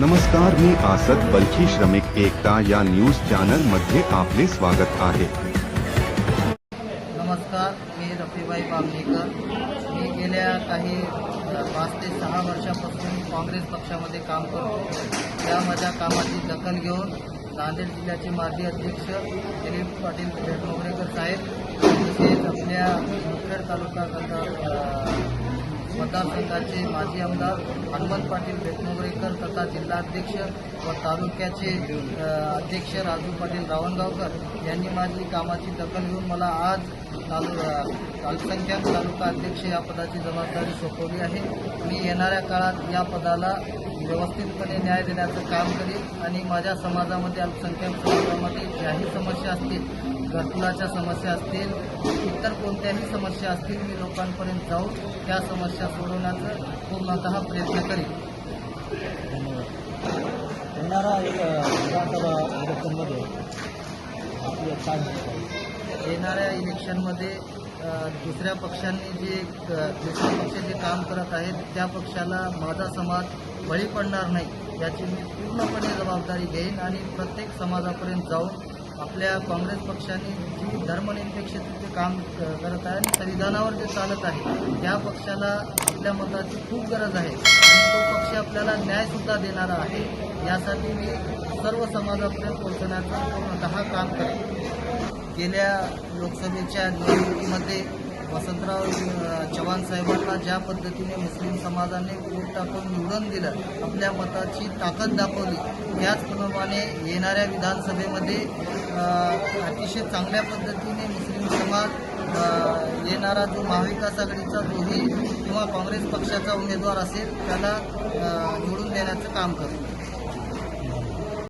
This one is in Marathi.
नमस्कार मी आसत बलखी श्रमिक एकता या न्यूज चॅनलमध्ये आपले स्वागत आहे. नमस्कार मी रफीबाई बामणेकर मी गेल्या काही पाच ते सहा वर्षापासून काँग्रेस पक्षामध्ये काम करतो. या माझ्या कामाची दखल घेऊन नांदेड जिल्ह्याचे माजी अध्यक्ष दिलीप पाटील भेटमोगरेकर साहेब तसेच आपल्या मुखेड तालुका मतदारसंघाचे माजी आमदार हनुमंत पाटील बेटमोगरेकर तथा जिल्हाध्यक्ष व तालुक्याचे अध्यक्ष राजू पाटील रावणगावकर यांनी माझी कामाची दखल घेऊन मला आज तालु अल्पसंख्याक तालुका अध्यक्ष या पदाची जबाबदारी सोपवली आहे. मी येणाऱ्या काळात या पदाला व्यवस्थितपणे न्याय देण्याचं काम करेन आणि माझ्या समाजामध्ये अल्पसंख्याक समाजामध्ये ज्याही समस्या असतील घरकुलाच्या समस्या असतील इतर कोणत्याही समस्या असतील मी लोकांपर्यंत जाऊन त्या समस्या सोडवण्याचा पूर्णतः प्रयत्न करेन. येणारा एक विधानसभा इलेक्शनमध्ये आपली काय येणाऱ्या इलेक्शनमध्ये दुसऱ्या पक्षांनी जे दुसऱ्या पक्ष जे काम करत आहेत त्या पक्षाला माझा समाज बळी पडणार नाही याची मी पूर्णपणे जबाबदारी घेईन आणि प्रत्येक समाजापर्यंत जाऊन आपल्या काँग्रेस पक्षाने जी धर्मनिरपेक्षतेचे काम करत आहे आणि संविधानावर जे चालत आहे त्या पक्षाला आपल्या मताची खूप गरज आहे. आणि आपल्याला न्यायसुद्धा देणारा आहे यासाठी मी सर्व समाजापर्यंत पोहोचण्याचं पूर्णतः काम करेन. गेल्या लोकसभेच्या निवडणुकीमध्ये वसंतराव चव्हाण साहेबांना ज्या पद्धतीने मुस्लिम समाजाने वोट टाकून निवडून दिलं आपल्या मताची ताकद दाखवली त्याचप्रमाणे येणाऱ्या विधानसभेमध्ये अतिशय चांगल्या पद्धतीने मुस्लिम समाज येणारा जो महाविकास आघाडीचा जोही किंवा काँग्रेस पक्षाचा उमेदवार असेल त्याला निवडून देण्याचं काम करतो.